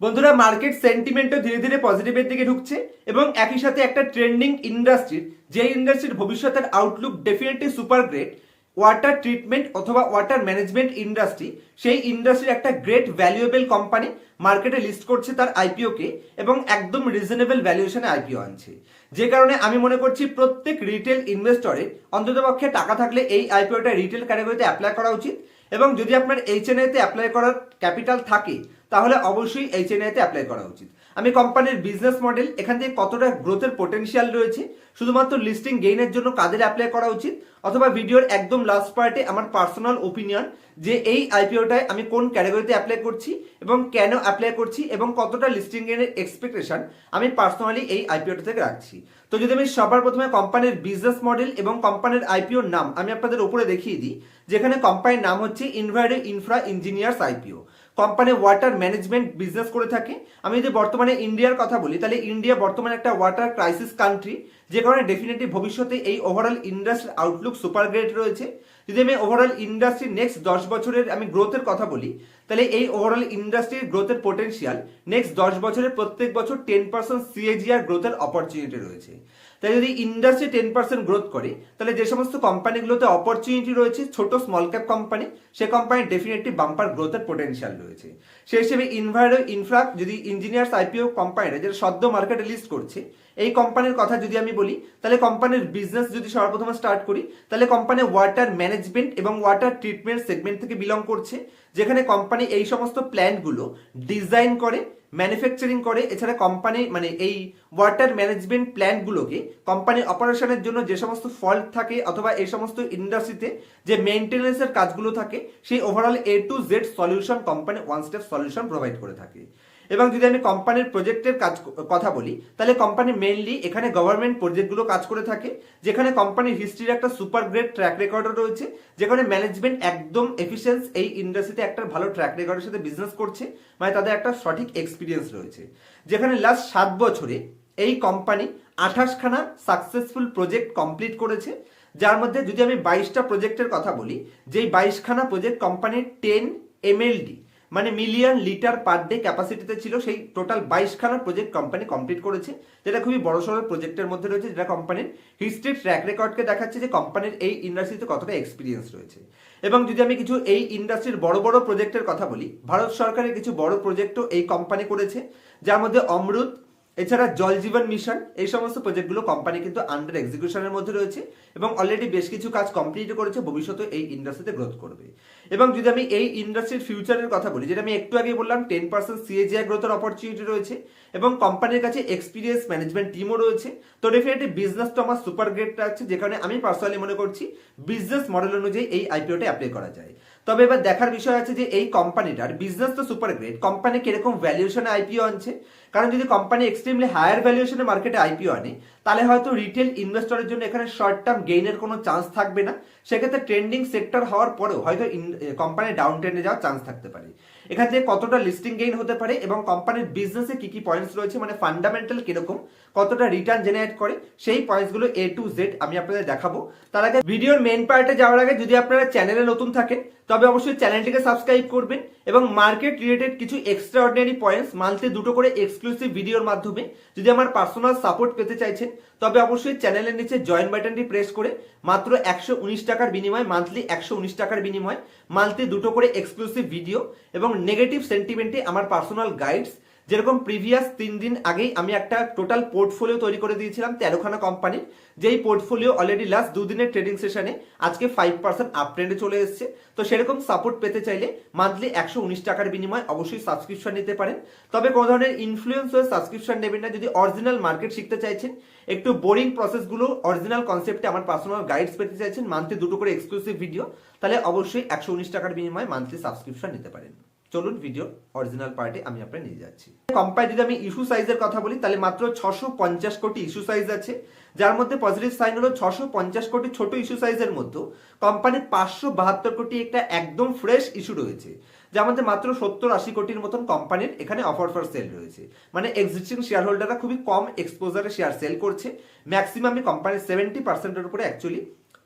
বন্ধুরা মার্কেট সেন্টিমেন্টও ধীরে ধীরে পজিটিভের দিকে ঢুকছে এবং একই সাথে একটা ট্রেন্ডিং ইন্ডাস্ট্রির যে ইন্ডাস্ট্রির ভবিষ্যতের outlook definitely super great water treatment অথবা ওয়াটার ম্যানেজমেন্ট ইন্ডাস্ট্রি সেই ইন্ডাস্ট্রির একটা গ্রেট ভ্যালুয়েবল কোম্পানি মার্কেটে লিস্ট করছে তার আইপিওকে এবং একদম রিজনেবল ভ্যালুয়েশনে আইপিও আনছে। যে কারণে আমি মনে করছি প্রত্যেক রিটেল ইনভেস্টরের অন্ততপক্ষে টাকা থাকলে এই আইপিওটা রিটেল ক্যাটাগরিতে অ্যাপ্লাই করা উচিত এবং যদি আপনার এইচএনআইতে অ্যাপ্লাই করার ক্যাপিটাল থাকে তাহলে অবশ্যই এই এইচএনআইতে অ্যাপ্লাই করা উচিত। আমি কোম্পানির বিজনেস মডেল এখান থেকে কতটা গ্রোথের পোটেনশিয়াল রয়েছে, শুধুমাত্র লিস্টিং গেইনের জন্য কাদের অ্যাপ্লাই করা উচিত, অথবা ভিডিওর একদম লাস্ট পার্টে আমার পার্সোনাল ওপিনিয়ন যে এই আইপিওটায় আমি কোন ক্যাটাগরিতে অ্যাপ্লাই করছি এবং কেন অ্যাপ্লাই করছি এবং কতটা লিস্টিং গেইনের এক্সপেকটেশন আমি পার্সোনালি এই আইপিওটা থেকে রাখছি। তো যদি আমি সবার প্রথমে কোম্পানির বিজনেস মডেল এবং কোম্পানির আইপিওর নাম, আমি আপনাদের উপরে দেখিয়ে দিই, যেখানে কোম্পানির নাম হচ্ছে ইনভার্ডে Infra Engineers IPO company water management business করে থাকে। আমি যদি বর্তমানে ইন্ডিয়ার কথা বলি, তাহলে ইন্ডিয়া বর্তমানে একটা ওয়াটার ক্রাইসিস কান্ট্রি যে কারণে ডেফিনেটলি ভবিষ্যতে এই ওভারঅল ইন্ডাস্ট্রির আউটলুক সুপার গ্রেট রয়েছে। যদি আমি ওভারঅল ইন্ডাস্ট্রির নেক্সট দশ বছরের আমি গ্রোথের কথা বলি, তাহলে এই ওভারঅল ইন্ডাস্ট্রির গ্রোথের পোটেনশিয়াল নেক্সট দশ বছরের প্রত্যেক বছর টেন পার্সেন্ট সিএজিআর গ্রোথের অপরচুনিটি রয়েছে। তাই যদি ইন্ডাস্ট্রি টেন পার্সেন্ট গ্রোথ করে, তাহলে যে সমস্ত কোম্পানিগুলোতে অপরচুনিটি রয়েছে, ছোট স্মল ক্যাপ কোম্পানি সে কোম্পানি ডেফিনেটলি বাম্পার গ্রোথের পোটেনশিয়াল রয়েছে। সেই হিসেবে ইনভার্ডো ইনফ্রা যদি ইঞ্জিনিয়ার্স আইপিও কোম্পানিরা যেটা সদ্য মার্কেটে লিস্ট করছে, এই কোম্পানির কথা যদি আমি বলি, তাহলে কোম্পানির বিজনেস যদি সর্বপ্রথমে স্টার্ট করি, তাহলে কোম্পানি ওয়াটার ম্যানেজমেন্ট এবং ওয়াটার ট্রিটমেন্ট সেগমেন্ট থেকে বিলং করছে, যেখানে কোম্পানি এই সমস্ত প্ল্যান্টগুলো ডিজাইন করে ম্যানুফ্যাকচারিং করে, এছাড়া কোম্পানি মানে এই ওয়াটার ম্যানেজমেন্ট প্ল্যান্টগুলোকে কোম্পানি অপারেশনের জন্য যে সমস্ত ফল্ট থাকে অথবা এই সমস্ত ইন্ডাস্ট্রিতে যে মেনটেন্যান্সের কাজগুলো থাকে, সেই overall A to Z solution company one step solution provide করে থাকে। এবং যদি আমি কোম্পানির প্রজেক্টের কাজ কথা বলি, তাহলে কোম্পানি মেনলি এখানে গভর্নমেন্ট প্রজেক্টগুলো কাজ করে থাকে, যেখানে কোম্পানির হিস্ট্রির একটা সুপার গ্রেট ট্র্যাক রেকর্ডও রয়েছে, যেখানে ম্যানেজমেন্ট একদম এফিসিয়েন্স এই ইন্ডাস্ট্রিতে একটা ভালো ট্র্যাক রেকর্ডের সাথে বিজনেস করছে মানে তাদের একটা সঠিক এক্সপিরিয়েন্স রয়েছে। যেখানে লাস্ট সাত বছরে এই কোম্পানি আঠাশখানা সাকসেসফুল প্রজেক্ট কমপ্লিট করেছে, যার মধ্যে যদি আমি বাইশটা প্রজেক্টের কথা বলি, যেই বাইশখানা প্রজেক্ট কোম্পানির টেন এমএলডি মানে মিলিয়ন লিটার পার ডে ক্যাপাসিটিতে ছিল সেই টোটাল বাইশখানা প্রজেক্ট কোম্পানি কমপ্লিট করেছে, যেটা খুবই বড় সড়ো প্রজেক্টের মধ্যে রয়েছে, যেটা কোম্পানির হিস্ট্রি ট্র্যাক রেকর্ডকে দেখাচ্ছে যে কোম্পানির এই ইন্ডাস্ট্রিতে কতটা এক্সপিরিয়েন্স রয়েছে। এবং যদি আমি কিছু এই ইন্ডাস্ট্রির বড় বড় প্রজেক্টের কথা বলি, ভারত সরকারের কিছু বড় প্রজেক্টও এই কোম্পানি করেছে, যার মধ্যে অমৃত এছাড়া জল জীবন মিশন, এই সমস্ত প্রজেক্টগুলো কোম্পানি কিন্তু আন্ডার এক্সিকিউশনের মধ্যে রয়েছে এবং অলরেডি বেশ কিছু কাজ কমপ্লিট করেছে ভবিষ্যতে এই ইন্ডাস্ট্রিতে গ্রোথ করবে। এবং যদি আমি এই ইন্ডাস্ট্রির ফিউচারের কথা বলি, যেটা আমি একটু আগে বললাম টেন পার্সেন্ট সিএজিআই গ্রোথের অপরচুনিটি রয়েছে এবং কোম্পানির কাছে এক্সপিরিয়েন্স ম্যানেজমেন্ট টিমও রয়েছে। তো ডেফিনেটলি বিজনেস তো আমার সুপার গ্রেট আছে যেখানে আমি পার্সোনালি মনে করছি বিজনেস মডেল অনুযায়ী এই আইপিওটা অ্যাপ্লাই করা যায়। তবে এবার দেখার বিষয় আছে যে এই কোম্পানিটার বিজনেস তো সুপার গ্রেট কোম্পানি কীরকম ভ্যালুয়েশনে আইপিও আনছে। কারণ যদি কোম্পানি এক্সট্রিমলি হায়ার ভ্যালুয়েশনে মার্কেটে আইপিও আনে তাহলে হয়তো রিটেল ইনভেস্টরের জন্য এখানে শর্ট টার্ম গেইনের কোনো চান্স থাকবে না। সেক্ষেত্রে ট্রেন্ডিং সেক্টর হওয়ার পরেও হয়তো কোম্পানি ডাউন ট্রেন্ডে যাওয়ার চান্স থাকতে পারে। এখান থেকে কতটা লিস্টিং গেইন হতে পারে এবং কোম্পানির বিজনেসে কি কি পয়েন্টস রয়েছে মানে ফান্ডামেন্টাল কীরকম, কতটা রিটার্ন জেনারেট করে, সেই পয়েন্টসগুলো এ টু জেড আমি আপনাদের দেখাবো। তার আগে ভিডিওর মেন পার্টে যাওয়ার আগে যদি আপনারা চ্যানেলে নতুন থাকেন, তবে অবশ্যই চ্যানেলটিকে সাবস্ক্রাইব করবেন এবং মার্কেট রিলেটেড কিছু এক্সট্রা অর্ডিনারি পয়েন্টস মান্থলি দুটো করে এক্সক্লুসিভ ভিডিওর মাধ্যমে যদি আমার পার্সোনাল সাপোর্ট পেতে চাইছেন, তবে অবশ্যই চ্যানেলের নিচে জয়েন বাটনটি প্রেস করে মাত্র একশো উনিশ টাকার বিনিময় মান্থলি একশো উনিশ টাকার বিনিময় মান্থলি দুটো করে এক্সক্লুসিভ ভিডিও এবং নেগেটিভ সেন্টিমেন্টে আমার পার্সোনাল গাইডস যেরকম প্রিভিয়াস তিন দিন আগেই আমি একটা টোটাল পোর্টফোলিও তৈরি করে দিয়েছিলাম তেরোখানা কোম্পানির যেই পোর্টফোলিও অলরেডি লাস্ট দুদিনের ট্রেডিং সেশনে আজকে ফাইভ পার্সেন্ট আপ ট্রেন্ডে চলে এসেছে। তো সেরকম সাপোর্ট পেতে চাইলে মান্থলি একশো উনিশ টাকার বিনিময়ে অবশ্যই সাবস্ক্রিপশন নিতে পারেন। তবে কোনো ধরনের ইনফ্লুয়েন্স হয়ে সাবস্ক্রিপশন নেবেন না, যদি অরিজিনাল মার্কেট শিখতে চাইছেন, একটু বোরিং প্রসেসগুলো অরিজিনাল কনসেপ্টে আমার পার্সোনাল গাইডস পেতে চাইছেন মান্থলি দুটো করে এক্সক্লুসিভ ভিডিও তাহলে অবশ্যই একশো উনিশ টাকার বিনিময়ে মান্থলি সাবস্ক্রিপশন নিতে পারেন। চলুন ভিডিও অরিজিনাল পার্টে আমি আপনার নিয়ে যাচ্ছি। কোম্পানি যদি আমি ইস্যু সাইজের কথা বলি, তাহলে মাত্র ছশো পঞ্চাশ কোটি ইস্যু সাইজ আছে। যার মধ্যে পজিটিভ সাইন হলো ছশো পঞ্চাশ কোটি ছোট ইস্যু সাইজের মধ্যে। কোম্পানির পাঁচশো বাহাত্তর কোটি একটা একদম ফ্রেশ ইস্যু রয়েছে। যার মধ্যে মাত্র সত্তর আশি কোটির মতন কোম্পানির এখানে অফার ফর সেল রয়েছে। মানে এক্সিস্টিং শেয়ার হোল্ডাররা খুবই কম এক্সপোজারে শেয়ার সেল করছে। ম্যাক্সিমামই কোম্পানির সেভেন্টি পার্সেন্টের উপরে অ্যাকচুয়ালি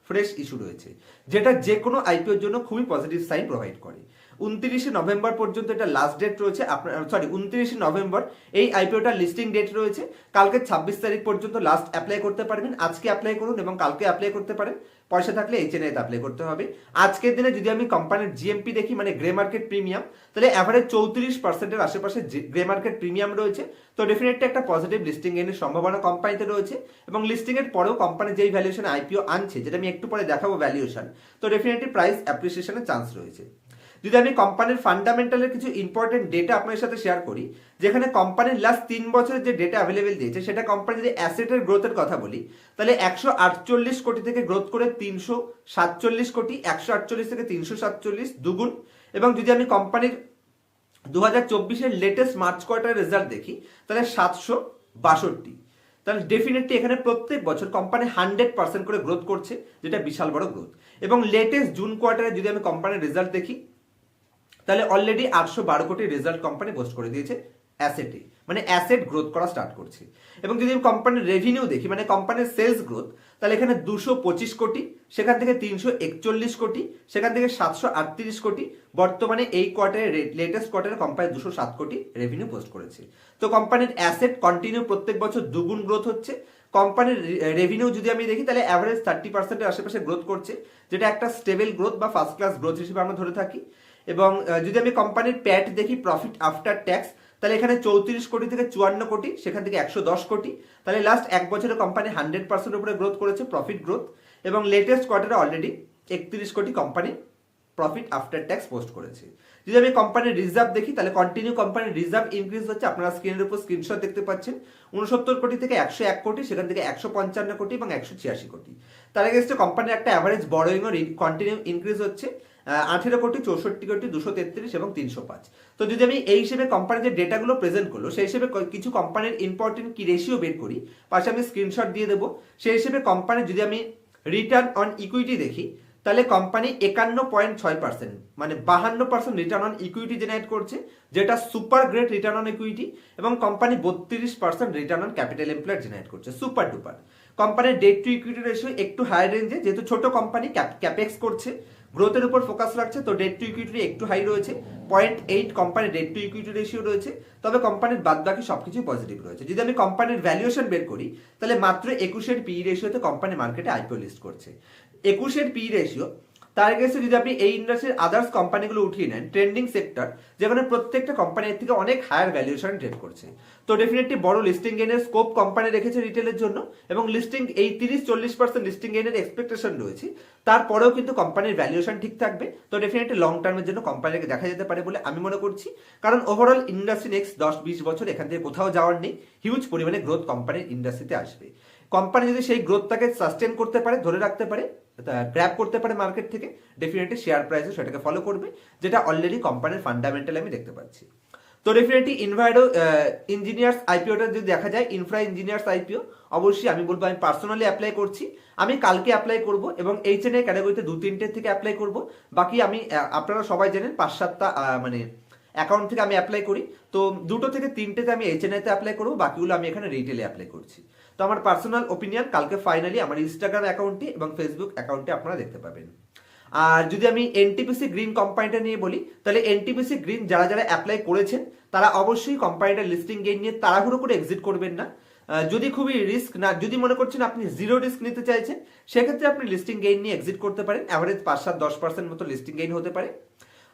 ফ্রেশ ইস্যু রয়েছে। যেটা যে কোনো আইপিওর জন্য খুবই পজিটিভ সাইন প্রোভাইড করে। উনত্রিশে নভেম্বর পর্যন্ত এটা লাস্ট ডেট রয়েছে। আপনার সরি উনত্রিশে নভেম্বর এই আইপিওটার লিস্টিং ডেট রয়েছে। কালকে ছাব্বিশ তারিখ পর্যন্ত লাস্ট অ্যাপ্লাই করতে পারবেন। আজকে অ্যাপ্লাই করুন এবং কালকে অ্যাপ্লাই করতে পারেন। পয়সা থাকলে এইচ এন অ্যাপ্লাই করতে হবে। আজকের দিনে যদি আমি কোম্পানির জিএমপি দেখি মানে গ্রে মার্কেট প্রিমিয়াম তাহলে অ্যাভারেজ চৌত্রিশ পার্সেন্টের আশেপাশে গ্রে মার্কেট প্রিমিয়াম রয়েছে। তো ডেফিনেটলি একটা পজিটিভ লিস্টিং এর সম্ভাবনা কোম্পানিতে রয়েছে এবং লিস্টিং এর পরেও কোম্পানি যেই ভ্যালুয়েশন আইপিও আনছে, যেটা আমি একটু পরে দেখাবো ভ্যালুয়েশন তো ডেফিনেটলি প্রাইস অ্যাপ্রিসিয়েশনের চান্স রয়েছে। যদি আমি কোম্পানির ফান্ডামেন্টালের কিছু ইম্পর্টেন্ট ডেটা আপনার সাথে শেয়ার করি, যেখানে কোম্পানির লাস্ট তিন বছরের যে ডেটা অ্যাভেলেবেল দিয়েছে, সেটা কোম্পানি যদি অ্যাসেটের গ্রোথের কথা বলি, তাহলে একশো আটচল্লিশ কোটি থেকে গ্রোথ করে তিনশো সাতচল্লিশ কোটি, একশো আটচল্লিশ থেকে তিনশো সাতচল্লিশ দুগুণ। এবং যদি আমি কোম্পানির দু হাজার চব্বিশের লেটেস্ট মার্চ কোয়ার্টার রেজাল্ট দেখি, তাহলে সাতশো বাষট্টি। তাহলে ডেফিনেটলি এখানে প্রত্যেক বছর কোম্পানি হান্ড্রেড পার্সেন্ট করে গ্রোথ করছে, যেটা বিশাল বড় গ্রোথ এবং লেটেস্ট জুন কোয়ার্টারে যদি আমি কোম্পানির রেজাল্ট দেখি তাহলে অলরেডি আটশো বারো কোটি রেজাল্ট কোম্পানি পোস্ট করে দিয়েছে অ্যাসেটে মানে অ্যাসেট গ্রোথ করা স্টার্ট করছে। এবং যদি কোম্পানির রেভিনিউ দেখি মানে কোম্পানির সেলস গ্রোথ তাহলে এখানে দুশো পঁচিশ কোটি, সেখান থেকে তিনশো একচল্লিশ কোটি, সেখান থেকে সাতশো আটত্রিশ কোটি, বর্তমানে এই কোয়ার্টারে লেটেস্ট কোয়ার্টারে কোম্পানি দুশো সাত কোটি রেভিনিউ পোস্ট করেছে। তো কোম্পানির অ্যাসেট কন্টিনিউ প্রত্যেক বছর দুগুণ গ্রোথ হচ্ছে। কোম্পানির রেভিনিউ যদি আমি দেখি, তাহলে অ্যাভারেজ থার্টি পার্সেন্টের আশেপাশে গ্রোথ করছে, যেটা একটা স্টেবল গ্রোথ বা ফার্স্ট ক্লাস গ্রোথ হিসেবে আমরা ধরে থাকি। এবং যদি আমি কোম্পানির প্যাট দেখি প্রফিট আফটার ট্যাক্স তাহলে এখানে চৌত্রিশ কোটি থেকে চুয়ান্ন কোটি, সেখান থেকে একশো দশ কোটি। তাহলে লাস্ট এক বছরে কোম্পানি হান্ড্রেড পার্সেন্ট উপরে গ্রোথ করেছে প্রফিট গ্রোথ এবং লেটেস্ট কোয়ার্টারে অলরেডি একত্রিশ কোটি company profit after tax post করেছে। যদি আমি কোম্পানির রিজার্ভ দেখি, তাহলে কন্টিনিউ কোম্পানির রিজার্ভ ইনক্রিজ হচ্ছে, আপনারা স্ক্রিনের উপর স্ক্রিনশট দেখতে পাচ্ছেন উনসত্তর কোটি থেকে একশো এক কোটি, সেখান থেকে একশো পঞ্চান্ন কোটি এবং একশো ছিয়াশি কোটি। তার এগেস্টে কোম্পানির একটা অ্যাভারেজ বড়োইংও কন্টিনিউ ইনক্রিজ হচ্ছে আঠেরো কোটি চৌষট্টি কোটি দুশো তেত্রিশ এবং তিনশো পাঁচ। তো যদি আমি এই হিসেবে কোম্পানির যে ডেটাগুলো প্রেজেন্ট করল, সেই হিসেবে কিছু কোম্পানির ইম্পর্টেন্ট কি রেশিও বের করি, পাশে আমি স্ক্রিনশট দিয়ে দেবো। সেই হিসেবে কোম্পানির যদি আমি রিটার্ন অন ইকুইটি দেখি, তাহলে কোম্পানি একান্ন পয়েন্ট ছয় পার্সেন্ট মানে বাহান্ন percent return on equity generate করছে, যেটা super great return on equity এবং কোম্পানি বত্রিশ percent return on capital employed generate করছে সুপার ডুপার কোম্পানির ডেট টু ইকুইটি রেশিও একটু হাই রেঞ্জে যেহেতু ছোট কোম্পানি ক্যাপেক্স করছে গ্রোথের উপর ফোকাস রাখছে, তো ডেট টু ইকুইটি একটু হাই রয়েছে। পয়েন্ট এইট কোম্পানির ডেট টু ইকুইটি রেশিও রয়েছে, তবে কোম্পানির বাদ বাকি সবকিছুই পজিটিভ রয়েছে। যদি আমি কোম্পানির ভ্যালুয়েশন বের করি, তাহলে মাত্র একুশের পি রেশিওতে কোম্পানি মার্কেটে আইপিও লিস্ট করছে। একুশের পি রেশিও তার গেছে যদি আপনি এই ইন্ডাস্ট্রির আদার্স কোম্পানিগুলো উঠিয়ে নেন ট্রেন্ডিং সেক্টর যেখানে প্রত্যেকটা কোম্পানির থেকে অনেক হায়ার ভ্যালুয়েশন ট্রেড করছে। তো ডেফিনেটলি বড় লিস্টিং গেনের স্কোপ কোম্পানি রেখেছে রিটেলের জন্য, এবং লিস্টিং এই তিরিশ চল্লিশ পার্সেন্ট লিস্টিং গেনের এক্সপেকটেশন রয়েছে। তারপরেও কিন্তু কোম্পানির ভ্যালুয়েশন ঠিক থাকবে। তো ডেফিনেটলি লং টার্মের জন্য কোম্পানিকে দেখা যেতে পারে বলে আমি মনে করছি। কারণ ওভারঅল ইন্ডাস্ট্রি নেক্সট দশ বিশ বছর এখান থেকে কোথাও যাওয়ার নেই। হিউজ পরিমাণে গ্রোথ কোম্পানির ইন্ডাস্ট্রিতে আসবে। কোম্পানি যদি সেই গ্রোথটাকে সাস্টেন করতে পারে, ধরে রাখতে পারে গ্র্যাব করতে পারে মার্কেট থেকে ডেফিনেটলি শেয়ার প্রাইসে সেটাকে ফলো করবে, যেটা অলরেডি কোম্পানির ফান্ডামেন্টাল আমি দেখতে পাচ্ছি। তো ডেফিনেটলি ইনভাইডো ইঞ্জিনিয়ার্স আইপিওটা যদি দেখা যায় ইনফ্রা ইঞ্জিনিয়ার্স আইপিও অবশ্যই আমি বলব আমি পার্সোনালি অ্যাপ্লাই করছি। আমি কালকে অ্যাপ্লাই করব এবং এইচ এন ক্যাটাগরিতে দু তিনটে থেকে অ্যাপ্লাই করব। বাকি আমি আপনারা সবাই জানেন পাঁচ সাতটা মানে অ্যাকাউন্ট থেকে আমি অ্যাপ্লাই করি। তো দুটো থেকে তিনটেতে আমি এইচ এন তে অ্যাপ্লাই করব, বাকিগুলো আমি এখানে রিটেলে অ্যাপ্লাই করছি। তো আমার পার্সোনাল ওপিনিয়ন কালকে ফাইনালি আমার ইনস্টাগ্রাম অ্যাকাউন্টে এবং ফেসবুক অ্যাকাউন্টে আপনারা দেখতে পাবেন। আর যদি আমি এনটিপিসি গ্রিন কোম্পানিটা নিয়ে বলি, তাহলে এনটিপিসি গ্রিন যারা যারা অ্যাপ্লাই করেছেন, তারা অবশ্যই কোম্পানিটার লিস্টিং গেইন নিয়ে তাড়াহুড়ো করে এক্সিট করবেন না। যদি খুবই রিস্ক না, যদি মনে করছেন আপনি জিরো রিস্ক নিতে চাইছেন, সেক্ষেত্রে আপনি লিস্টিং গেইন নিয়ে এক্সিট করতে পারেন। অ্যাভারেজ পাঁচ সাত দশ পার্সেন্ট মতো লিস্টিং গেইন হতে পারে।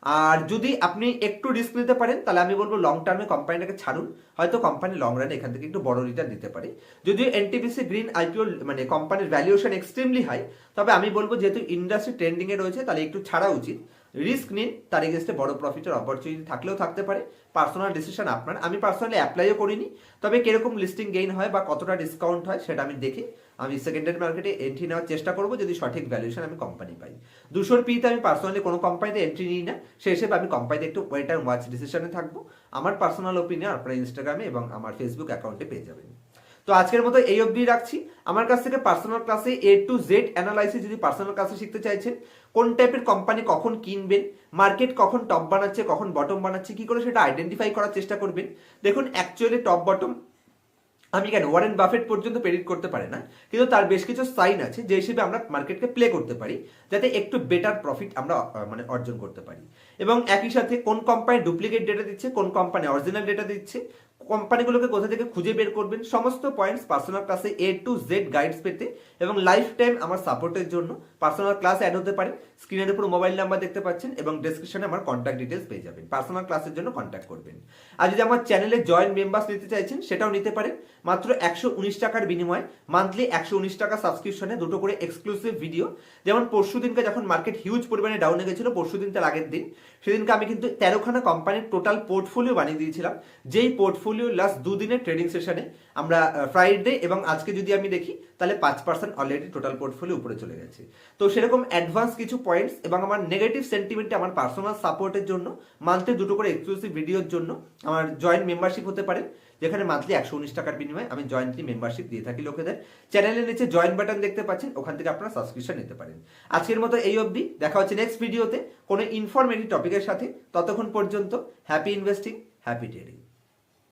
আর যদি আপনি একটু রিস্ক নিতে পারেন, তাহলে আমি বলব লং টার্মে কোম্পানিটাকে ছাড়ুন। হয়তো কোম্পানি লং রানে এখান থেকে একটু বড় রিটার্ন দিতে পারে। যদিও এনটিপিসি গ্রিন আইপিও মানে কোম্পানির ভ্যালুয়েশন এক্সট্রিমলি হাই তবে আমি বলব যেহেতু ইন্ডাস্ট্রি ট্রেন্ডিং এ রয়েছে, তাহলে একটু ছাড়া উচিত। রিস্ক নিন, তার এগেস্টে বড় প্রফিটের অপরচুনিটি থাকলেও থাকতে পারে। পার্সোনাল ডিসিশন আপনার। আমি পার্সোনালি অ্যাপ্লাইও করিনি, তবে কীরকম লিস্টিং গেইন হয় বা কতটা ডিসকাউন্ট হয় সেটা আমি দেখি। আমি সেকেন্ডারি মার্কেটে এন্ট্রি নেওয়ার চেষ্টা করব, যদি সঠিক ভ্যালুয়েশন আমি কোম্পানি পাই। দুশোর পিতে আমি পার্সোনালি কোনো কোম্পানিতে এন্ট্রি নিই না। সেই হিসেবে আমি কোম্পানিতে একটু ওয়েট অ্যান্ড ওয়াচ ডিসিশনে থাকব। আমার পার্সোনাল ওপিনিয়ন আপনারা ইনস্টাগ্রামে এবং আমার ফেসবুক অ্যাকাউন্টে পেয়ে যাবেন। তো আজকের মতো এই অবধি রাখছি। আমার কাছ থেকে পার্সোনাল ক্লাসে এ টু জেড অ্যানালাইসিস যদি পার্সোনাল ক্লাসে শিখতে চাইছেন, কোন টাইপের কোম্পানি কখন কিনবেন মার্কেট কখন টপ বানাচ্ছে, কখন বটম বানাচ্ছে, কি করে সেটা আইডেন্টিফাই করার চেষ্টা করবেন। দেখুন অ্যাকচুয়ালি টপ বটম আমি কেন ওয়ারেন বাফেট পর্যন্ত প্রেডিক্ট করতে পারে না, কিন্তু তার বেশ কিছু সাইন আছে, যে হিসেবে আমরা মার্কেটকে প্লে করতে পারি, যাতে একটু বেটার প্রফিট আমরা মানে অর্জন করতে পারি। এবং একই সাথে কোন কোম্পানি ডুপ্লিকেট ডেটা দিচ্ছে, কোন কোম্পানি অরিজিনাল ডেটা দিচ্ছে কোম্পানিগুলোকে কোথা থেকে খুঁজে বের করবেন, সমস্ত পয়েন্টস পার্সোনাল ক্লাসে এ টু জেড গাইডস পেতে এবং লাইফ টাইম আমার সাপোর্টের জন্য পার্সোনাল ক্লাস অ্যাড হতে পারে। স্ক্রিনের উপর মোবাইল নাম্বার দেখতে পাচ্ছেন এবং ডেসক্রিপশনে আমার কন্ট্যাক্ট ডিটেলস পেয়ে যাবেন। পার্সোনাল ক্লাসের জন্য কন্ট্যাক্ট করবেন। আর যদি আমার চ্যানেলে জয়েন্ট মেম্বার্স নিতে চাইছেন, সেটাও নিতে পারেন। মাত্র একশো উনিশ টাকার বিনিময়ে মান্থলি একশো উনিশ টাকা সাবস্ক্রিপশনে দুটো করে এক্সক্লুসিভ ভিডিও যেমন পরশু দিনকে যখন মার্কেট হিউজ পরিমাণে ডাউনে গেছিল, পরশু দিন তার আগের দিন, সেদিনকে আমি কিন্তু তেরোখানা কোম্পানির টোটাল পোর্টফোলিও বানিয়ে দিয়েছিলাম। যেই পোর্টফোলিও লাস্ট দুদিনের ট্রেডিং সেশনে আমরা ফ্রাইডে এবং আজকে যদি আমি দেখি, তাহলে পাঁচ পার্সেন্ট অলরেডি টোটাল পোর্টফোলিও উপরে চলে গেছে। তো সেরকম অ্যাডভান্স কিছু পয়েন্টস এবং আমার নেগেটিভ সেন্টিমেন্টে আমার পার্সোনাল সাপোর্টের জন্য মান্থলি দুটো করে এক্সক্লুসিভ ভিডিওর জন্য আমার জয়েন্ট মেম্বারশিপ হতে পারে। যেখানে মান্থলি একশো উনিশ টাকার বিনিময়ে আমি জয়েন্টলি মেম্বারশিপ দিয়ে থাকি লোকেদের। চ্যানেলের নিচে জয়েন্ট বাটন দেখতে পাচ্ছেন, ওখান থেকে আপনারা সাবস্ক্রিপশন নিতে পারেন। আজকের মতো এই অবধি, দেখা হচ্ছে নেক্সট ভিডিওতে কোনো ইনফরমেটিভ টপিকের সাথে, ততক্ষণ পর্যন্ত হ্যাপি ইনভেস্টিং হ্যাপি ট্রেডিং